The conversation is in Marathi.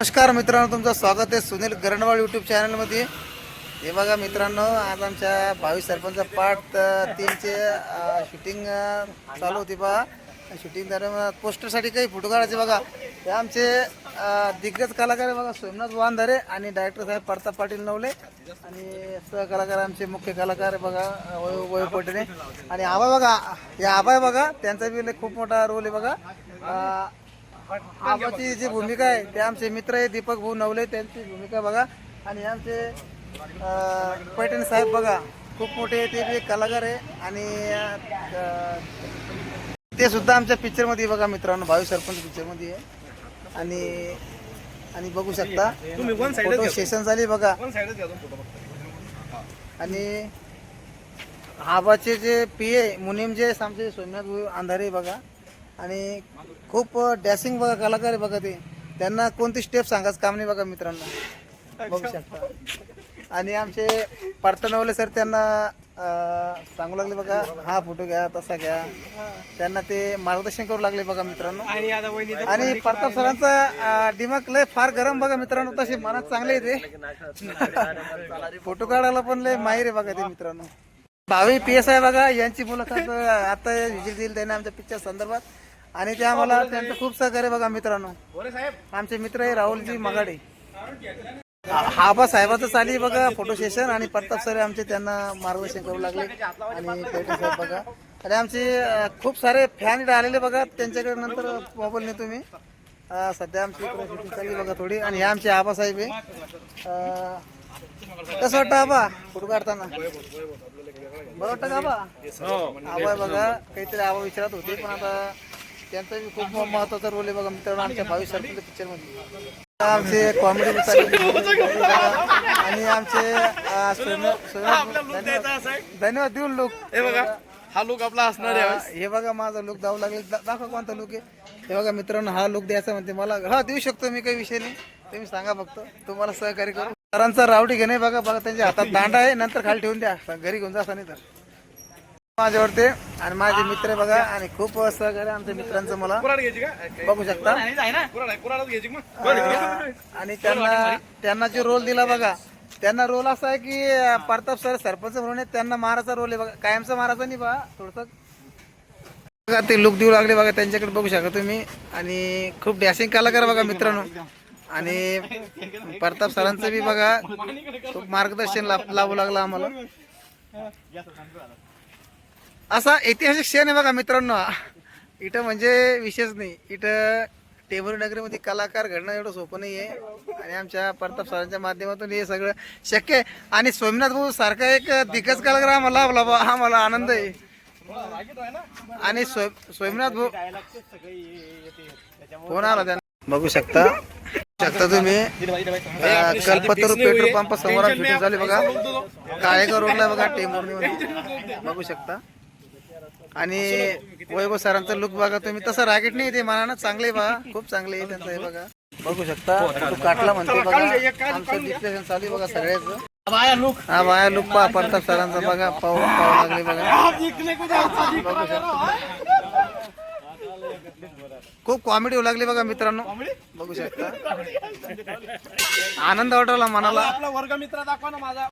नमस्कार मित्रांनो तुमचं स्वागत आहे सुनील गरणवाळ यूट्यूब चॅनलमध्ये हे बघा मित्रांनो आज आमच्या बावीस सरपंच पार्ट तीनचे शूटिंग चालू होती बघा शूटिंग दरम्यान पोस्टरसाठी काही फोटो काढायचे बघा. हे आमचे दिग्गज कलाकार आहे बघा सोमनाथ वांधारे आणि डायरेक्टर साहेब प्रताप पाटील नवले. आणि सहकलाकार आमचे मुख्य कलाकार बघा अ, वैभव पटेले आणि आबा बघा या आबा बघा त्यांचा बी खूप मोठा रोल आहे बघा. आबाची जी भूमिका आहे ते आमचे मित्र आहे दीपक भाऊ नवले त्यांची भूमिका बघा. आणि आमचे पैठण साहेब बघा खूप मोठे ते बी कलाकार आहे. आणि ते सुद्धा आमच्या पिक्चरमध्ये बघा मित्रांनो भावी सरपंच पिक्चरमध्ये आहे. आणि आणि बघू शकता फोटो सेशन झाली बघा. आणि आबाचे जे पी ए मुनीम जे आमचे सोमनाथ भाऊ अंधारे बघा. आणि खूप डॅसिंग बघा कलाकार आहे बघा ते. त्यांना कोणती स्टेप सांगाच काम नाही बघा मित्रांना. बघू शकता. आणि आमचे परतनवले सर त्यांना सांगू लागले बघा हा फोटो घ्या तसा घ्या. त्यांना ते मार्गदर्शन करू लागले बघा मित्रांनो. आणि प्रताप सरांचा दिमाग लय फार गरम बघा मित्रांनो. तसे मनात चांगले येते फोटो काढायला पण लय माहीर आहे बघा ते मित्रांनो. भावी पी एस आय बघा यांची मुलाखत आता विजिट दिली त्याने आमच्या पिक्चर संदर्भात. आणि ते आम्हाला त्यांचं खूप सहकार्य बघा मित्रांनो. आमचे मित्र आहे राहुलजी मगाडे आबा साहेबाचं चाली बघा फोटो सेशन आणि प्रताप सर आमचे त्यांना मार्गदर्शन करू लागले. आणि पेटे साहेब बघा. आणि आमचे खूप सारे फॅन आलेले बघा. त्यांच्याकडे नंतर मोबाईल नेतो मी अं, सध्या आमची इकडे शूटिंग चालली बघा थोडी. आणि हे आमचे आबा साहेब आहे कसं वाटतं आबा? फोटो काढताना? बरं वाटतं का आबा? आबा आहे बघा काहीतरी आबा विचारत होते पण आता त्यांचा बी खूप महत्त्वाचा रोल आहे बघा मित्रांनो आमच्या भावी सरपंच पिक्चरमध्ये. आमचे कॉमेडी आणि आमचे धन्यवाद देऊन लोक हे बघा हा लुक आपला असणार आहे हे बघा माझा लुक द्यावं लागेल. दाखवा कोणता लुक आहे. हे बघा मित्रांनो हा लुक द्यायचा म्हणते मला. हा देऊ शकतो मी काही विषय नाही. तुम्ही सांगा फक्त. तुम्हाला सहकार्य करू. सरांचा रावटी घेणे बघा बघा त्यांच्या हातात दांडा आहे. नंतर खाली ठेवून द्या. घरी घेऊन जा नाही तर. माझ्यावर ते आणि माझे मित्र बघा आणि खूप सहकार्य आमच्या मित्रांचं मला. बघू शकता. आणि त्यांना त्यांना जो रोल दिला बघा. त्यांना रोल असा आहे की प्रताप सर सरपंच म्हणून त्यांना माराचा रोल आहे बघा. कायमचा माराचा नाही बघा थोडस. बघा ते लुक देऊ लागले बघा त्यांच्याकडे बघू शकता तुम्ही. आणि खूप डॅशिंग कलाकार बघा मित्रांनो. आणि प्रताप सरांचं बी बघा. खूप मार्गदर्शन लाभ लाभू लागलं आम्हाला. असा ऐतिहासिक क्षण आहे बघा मित्रांनो. इथं म्हणजे विशेष नाही. इथं टेंभुरी नगरीमध्ये कलाकार घडणं एवढं सोपं नाही आहे आणि आमच्या प्रताप सरांच्या माध्यमातून हे सगळं शक्य आहे. आणि सोमनाथ भाऊ सारखा एक दिग्गज कलाकार आम्हाला लाभला बा हा मला आनंद आहे. आणि सो सोमनाथ भाऊ फोन आला त्यांना. बघू शकता. शकता तुम्ही. अं, कल्पतरू पेट्रोल पंप समोर झाली बघा. काळेगाव रोडला बघा टेंभुर्णी बघू शकता. आणि वैभव सरांचा लुक बघा तुम्ही. तसं रागीट नाही ते मनानं चांगले बघा खूप चांगले आहे त्यांचं हे बघा. बघू शकता. तो काटला म्हणते बघा. आमचं डिस्कशन चालू आहे बघा सगळ्याच. हा बाया लुक पहा प्रताप सरांचा बघा. पाहू पाहू लागले बघा. बघू शकता. खूप कॉमेडी होऊ लागली बघा मित्रांनो. बघू शकता. आनंद वाटवला मनाला आपला वर्ग मित्र दाखवा ना माझा.